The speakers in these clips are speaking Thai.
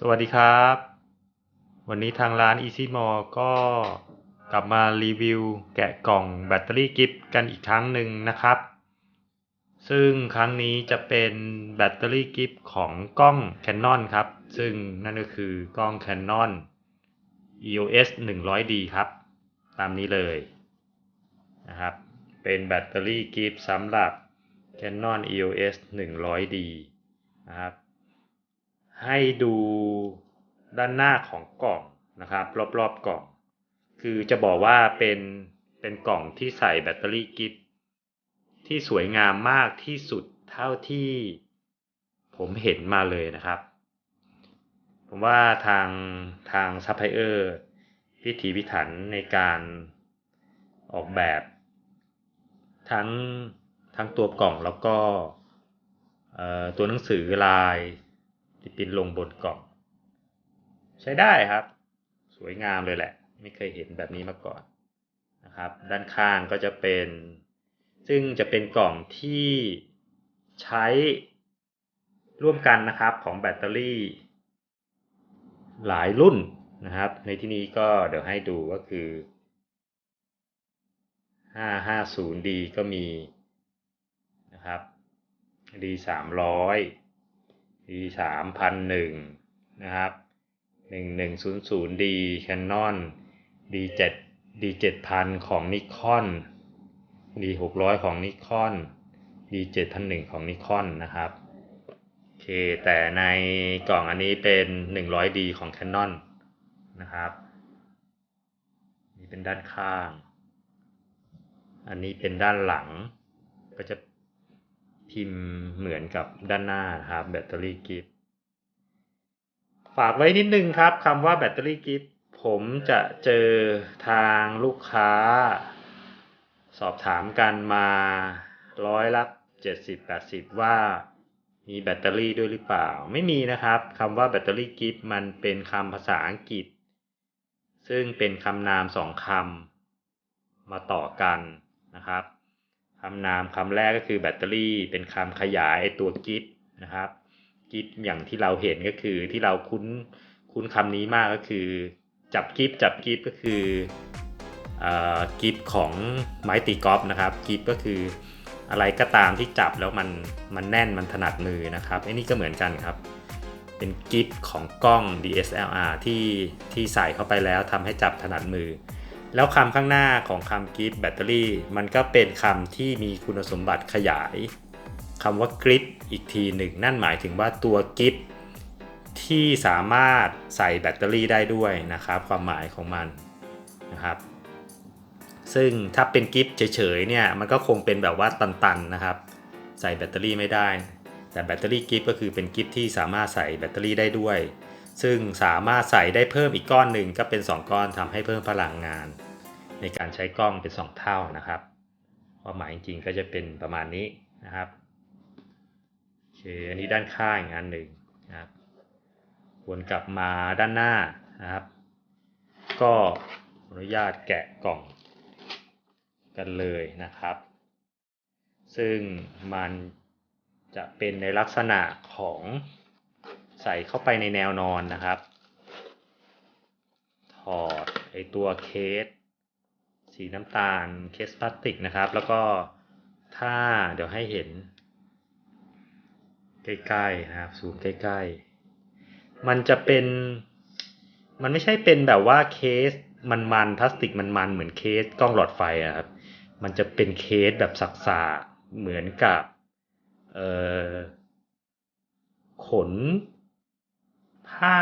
สวัสดีครับ วันนี้ทางร้าน Easy m o r e ก็กลับมารีวิวแกะกล่องแบตเตอรี่กิฟต์กันอีกครั้งหนึ่งนะครับ ซึ่งครั้งนี้จะเป็นแบตเตอรี่กิฟต์ของกล้อง Canon ครับ ซึ่งนั่นก็คือกล้อง Canon EOS 100D ครับ ตามนี้เลยนะครับ เป็นแบตเตอรี่กิฟต์สำหรับ Canon EOS 100D นะครับ ให้ดูด้านหน้าของกล่องนะครับ รอบๆกล่อง คือจะบอกว่าเป็นเป็นกล่องที่ใส่แบตเตอรี่กิฟที่สวยงามมากที่สุดเท่าที่ผมเห็นมาเลยนะครับ ผมว่าทางทางซัพพลายเออร์พิถีพิถันในการออกแบบ ทั้งทั้งตัวกล่องแล้วก็ตัวหนังสือลาย ที่พิมพ์ลงบนกล่องใช้ได้ครับ สวยงามเลยแหละ ไม่เคยเห็นแบบนี้มาก่อนนะครับ ด้านข้างก็จะเป็น ซึ่งจะเป็นกล่องที่ใช้ร่วมกันนะครับของแบตเตอรี่ หลายรุ่นนะครับ ในที่นี้ก็เดี๋ยวให้ดูก็คือ 550D ก็มีนะครับ D300 D 300 D 3001นะครับ 1100D Canon D 7 D 7000ของ Nikon D 600ของ Nikon D 7001ของ Nikon นะครับโอเคแต่ในกล่องอันนี้เป็น 100D ของ Canon นะครับนี่เป็นด้านข้าง อันนี้เป็นด้านหลังก็จะ พิมพ์เหมือนกับด้านหน้าครับแบตเตอรี่กิฟต์ฝากไว้นิดนึงครับคำว่าแบตเตอรี่กิฟต์ผมจะเจอทางลูกค้า สอบถามกันมาร้อยละ70-80 ว่ามีแบตเตอรี่ด้วยหรือเปล่า ไม่มีนะครับคำว่าแบตเตอรี่กิฟต์มันเป็นคำภาษาอังกฤษ ซึ่งเป็นคำนามสองคำมาต่อกันนะครับ คำนามคำแรกก็คือแบตเตอรี่เป็นคำขยายตัวกิฟนะครับกิฟอย่างที่เราเห็นก็คือที่เราคุ้นคุ้นคำนี้มากก็คือ จับกิฟจับกิฟก็คือกิฟของไม้ตีกอล์ฟนะครับกิฟก็คืออะไรก็ตามที่จับแล้วมันมันแน่นมันถนัดมือนะครับไอ้นี่ก็เหมือนกันครับ เป็นกิฟของกล้อง DSLR ที่ที่ใส่เข้าไปแล้วทำให้จับถนัดมือ แล้วคำข้างหน้าของคำกิฟต์แบตเตอรี่มันก็เป็นคำที่มีคุณสมบัติขยายคำว่ากริปอีกทีหนึ่ง นั่นหมายถึงว่าตัวกิฟต์ที่สามารถใส่แบตเตอรี่ได้ด้วยนะครับ ความหมายของมันนะครับ ซึ่งถ้าเป็นกิฟต์เฉยๆเนี่ยมันก็คงเป็นแบบว่าตันๆนะครับ ใส่แบตเตอรี่ไม่ได้ แต่แบตเตอรี่กิฟต์ก็คือเป็นกิฟต์ที่สามารถใส่แบตเตอรี่ได้ด้วย ซึ่งสามารถใส่ได้เพิ่มอีกก้อนหนึ่งก็เป็น 2 ก้อนทำให้เพิ่มพลังงาน ในการใช้กล้องเป็น 2 เท่านะครับความหมายจริงๆก็จะเป็นประมาณนี้นะครับโอเคอันนี้ด้านข้างอีกอันหนึ่งนะครับวนกลับมาด้านหน้านะครับ ก็อนุญาตแกะกล่องกันเลยนะครับ ซึ่งมันจะเป็นในลักษณะของ ส่เข้าไปในแนวนอนนะครับ ถอดไอตัวเคส สีน้ำตาลเคสพลาสติกนะครับ แล้วก็ถ้าเดี๋ยวให้เห็น ใกล้ๆนะครับซูมใกล้ๆ มันจะเป็น มันไม่ใช่เป็นแบบว่าเคสมันๆพลาสติกมันๆเหมือนเคสกล้องหลอดไฟอะครับ มันจะเป็นเคสแบบสักๆเหมือนกับ เอ่อขน ผ้า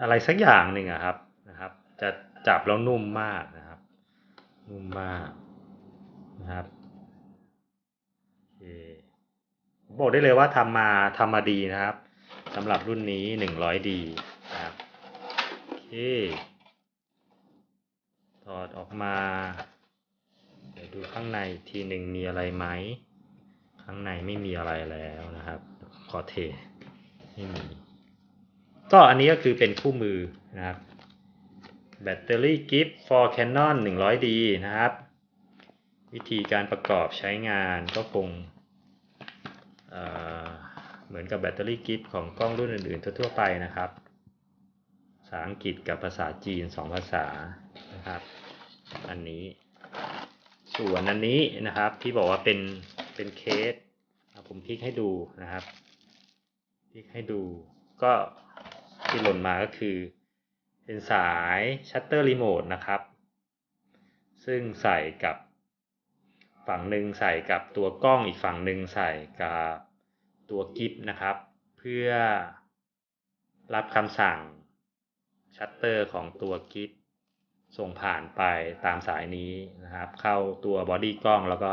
อะไรสักอย่างหนึ่งอะครับนะครับ จะจับแล้วนุ่มมากนะครับ นุ่มมากนะครับโอเคบอกได้เลยว่าทำมาทำมาดีนะครับสำหรับรุ่นนี้หนึ่งร้อยดีนะครับโอเคถอดออกมาเดี๋ยวดูข้างในทีหนึ่งมีอะไรไหม ข้างในไม่มีอะไรแล้วนะครับ ขอเท ไม่มี ก็อันนี้ก็คือเป็นคู่มือนะครับแบตเตอรี่กิฟต์ for Canon 100D นะครับ วิธีการประกอบใช้งานก็คงเหมือนกับแบตเตอรี่กิฟต์ของกล้องรุ่นอื่นๆ ทั่วๆไปนะครับภาษาอังกฤษกับภาษาจีน 2 ภาษานะครับ อันนี้ ส่วนอันนี้นะครับที่บอกว่าเป็นเป็นเคส ผมพลิกให้ดูนะครับ พลิกให้ดูก็ที่หล่นมาก็คือ เป็นสายชัตเตอร์รีโมทนะครับ ซึ่งใส่กับฝั่งหนึ่งใส่กับตัวกล้องอีกฝั่งหนึ่งใส่กับตัวกิฟนะครับ เพื่อรับคำสั่งชัตเตอร์ของตัวกิฟส่งผ่านไปตามสายนี้นะครับ เข้าตัวบอดี้กล้องแล้วก็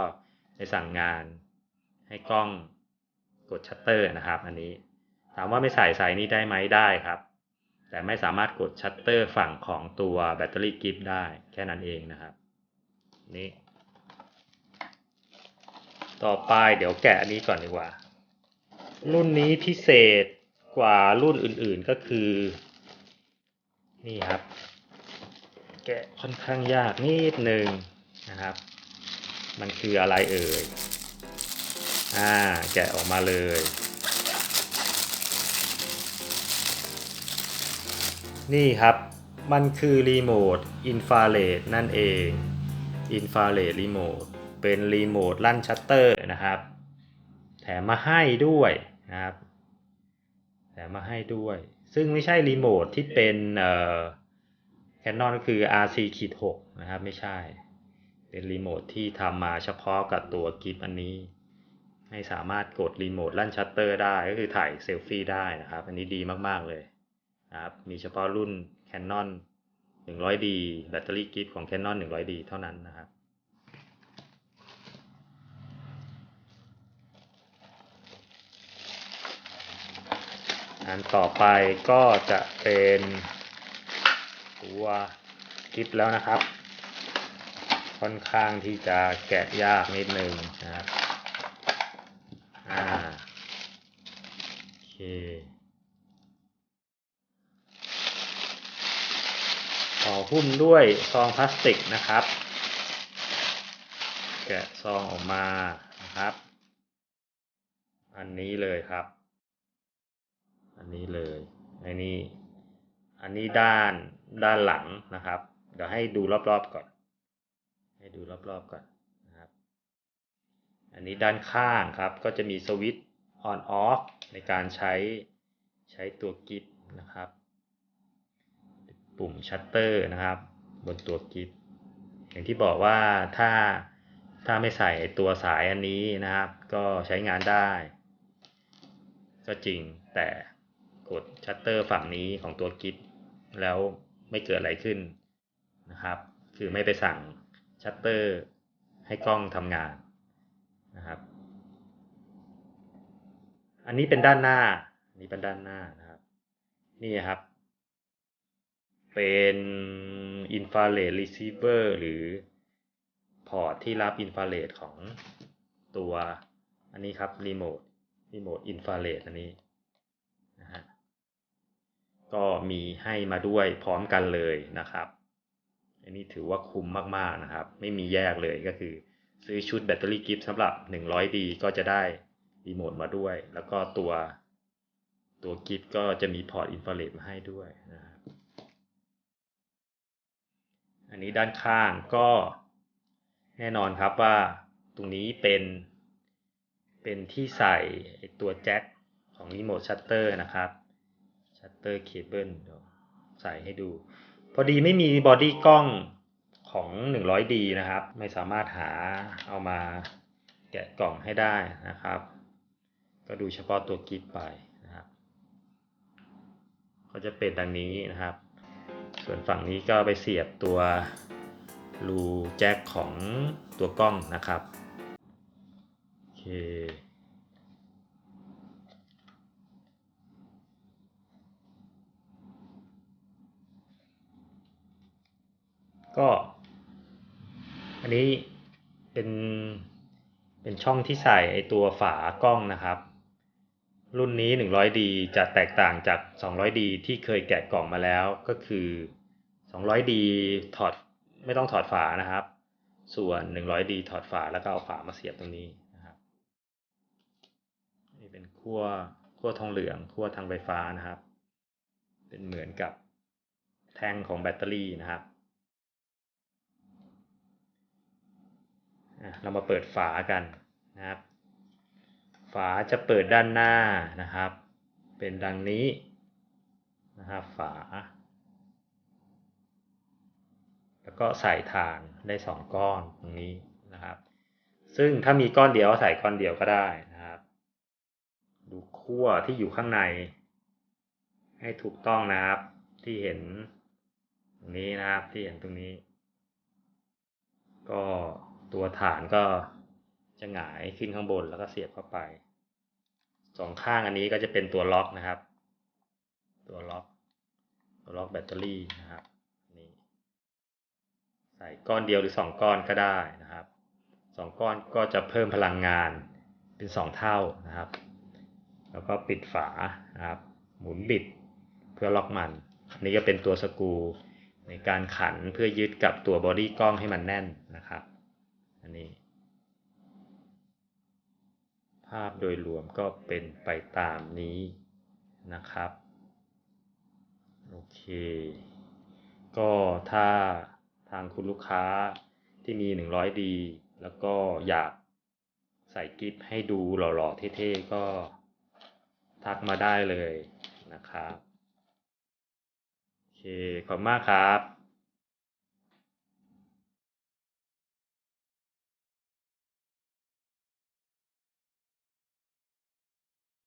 ไปสั่งงานให้กล้องกดชัตเตอร์นะครับ อันนี้ ถามว่าไม่ใส่สายนี้ได้ไหมได้ครับ แต่ไม่สามารถกดชัตเตอร์ฝั่งของตัวแบตเตอรี่กิฟได้แค่นั้นเองนะครับ นี่ต่อไปเดี๋ยวแกะอันนี้ก่อนดีกว่า รุ่นนี้พิเศษกว่ารุ่นอื่นๆก็คือ นี่ครับ แกะค่อนข้างยากนิดนึงนะครับ มันคืออะไรเอ่ยอ่าแกะออกมาเลย นี่ครับ มันคือรีโมทอินฟราเรดนั่นเองอินฟราเรดรีโมทเป็นรีโมทลั่นชัตเตอร์นะครับ แถมมาให้ด้วยนะครับ แถมมาให้ด้วย ซึ่งไม่ใช่รีโมทที่เป็นเอ่อแคนนอนก็คือ RC ขีด6นะครับ ไม่ใช่ เป็นรีโมทที่ทำมาเฉพาะกับตัวกิฟอันนี้ ให้สามารถกดรีโมทลั่นชัตเตอร์ได้ก็คือถ่ายเซลฟี่ได้นะครับ อันนี้ดีมาก ๆ เลย นะครับมีเฉพาะรุ่น Canon 100D แบตเตอรี่กิฟของ Canon 100D เท่านั้นนะครับ อันต่อไปก็จะเป็นตัวคลิปแล้วนะครับ ค่อนข้างที่จะแกะยากนิดนึงนะครับ อ่า โอเค ห่อหุ้มด้วยซองพลาสติกนะครับ แกะซองออกมานะครับ อันนี้เลยครับ อันนี้เลยอันนี้อันนี้ด้านด้านหลังนะครับ เดี๋ยวให้ดูรอบๆก่อน ให้ดูรอบๆก่อนนะครับ อันนี้ด้านข้างครับ ก็จะมีสวิตช์ on off ในการใช้ใช้ตัวกิฟนะครับ ปุ่มชัตเตอร์นะครับ บนตัวกิฟอย่างที่บอกว่าถ้าถ้าไม่ใส่ตัวสายอันนี้นะครับ ก็ใช้งานได้ ก็จริงแต่กดชัตเตอร์ฝั่งนี้ของตัวกิฟแล้วไม่เกิดอะไรขึ้นนะครับ คือไม่ไปสั่งชัตเตอร์ให้กล้องทำงานนะครับ อันนี้เป็นด้านหน้านนี้เป็นด้านหน้านะครับ นี่ครับ เป็นอินฟราเรดรีเซิเวอร์หรือพอร์ตที่รับอินฟราเรดของตัวอันนี้ครับรีโมทรีโมทอินฟราเรดอันนี้นะฮะก็มีให้มาด้วยพร้อมกันเลยนะครับ อันนี้ถือว่าคุ้มมากๆนะครับ ไม่มีแยกเลยก็คือ ซื้อชุดแบตเตอรี่กิฟต์สำหรับ 100D ก็จะได้รีโมทมาด้วย แล้วก็ตัวตัวกิฟต์ก็จะมีพอร์ตอินฟราเรดมาให้ด้วยนะครับ อันนี้ด้านข้างก็แน่นอนครับว่าตรงนี้เป็น เป็นที่ใส่ตัวแจ็คของรีโมทชัตเตอร์นะครับชัตเตอร์เคเบิลใส่ให้ดู พอดีไม่มีบอดี้กล้องของ 100D นะครับ ไม่สามารถหาเอามาแกะกล่องให้ได้นะครับ ก็ดูเฉพาะตัวกิฟไปนะครับ ก็จะเป็นดังนี้นะครับ ส่วนฝั่งนี้ก็ไปเสียบตัวรูแจ็คของตัวกล้องนะครับ โอเค ก็ อันนี้เป็น เป็นช่องที่ใส่ไอตัวฝากล้องนะครับ รุ่นนี้ 100D จะแตกต่างจาก 200D ที่เคยแกะกล่องมาแล้วก็คือ 200D ถอดไม่ต้องถอดฝานะครับ ส่วน 100D ถอดฝาแล้วก็เอาฝามาเสียบตรงนี้นะครับนี่เป็นขั้วขั้วทองเหลืองขั้วทางไฟฟ้านะครับ เป็นเหมือนกับแท่งของแบตเตอรี่นะครับเรามาเปิดฝากันนะครับาจะเปิดด้านหน้านะครับ เป็นดังนี้นะครับฝา แล้วก็ใส่ถ่านได้สองก้อนตรงนี้นะครับ ซึ่งถ้ามีก้อนเดียวใส่ก้อนเดียวก็ได้นะครับ ดูขั้วที่อยู่ข้างใน ให้ถูกต้องนะครับที่เห็นตรงนี้นะครับที่เห็นตรงนี้ ก็ตัวฐานก็จะหงายขึ้นข้างบนแล้วก็เสียบเข้าไป สองข้างอันนี้ก็จะเป็นตัวล็อกนะครับ ตัวล็อก ตัวล็อกแบตเตอรี่นะครับนี่ใส่ก้อนเดียวหรือสองก้อนก็ได้นะครับสองก้อนก็จะเพิ่มพลังงานเป็นสองเท่านะครับ แล้วก็ปิดฝานะครับ หมุนบิดเพื่อล็อกมันอันนี้ก็เป็นตัวสกูในการขันเพื่อยึดกับตัวบอดี้กล้องให้มันแน่นนะครับ อันนี้ ภาพโดยรวมก็เป็นไปตามนี้นะครับ โอเค ก็ถ้าทางคุณลูกค้าที่มี 100D แล้วก็อยากใส่กิฟให้ดูหล่อๆ เท่ๆ ก็ทักมาได้เลยนะครับ โอเค ขอบคุณมากครับ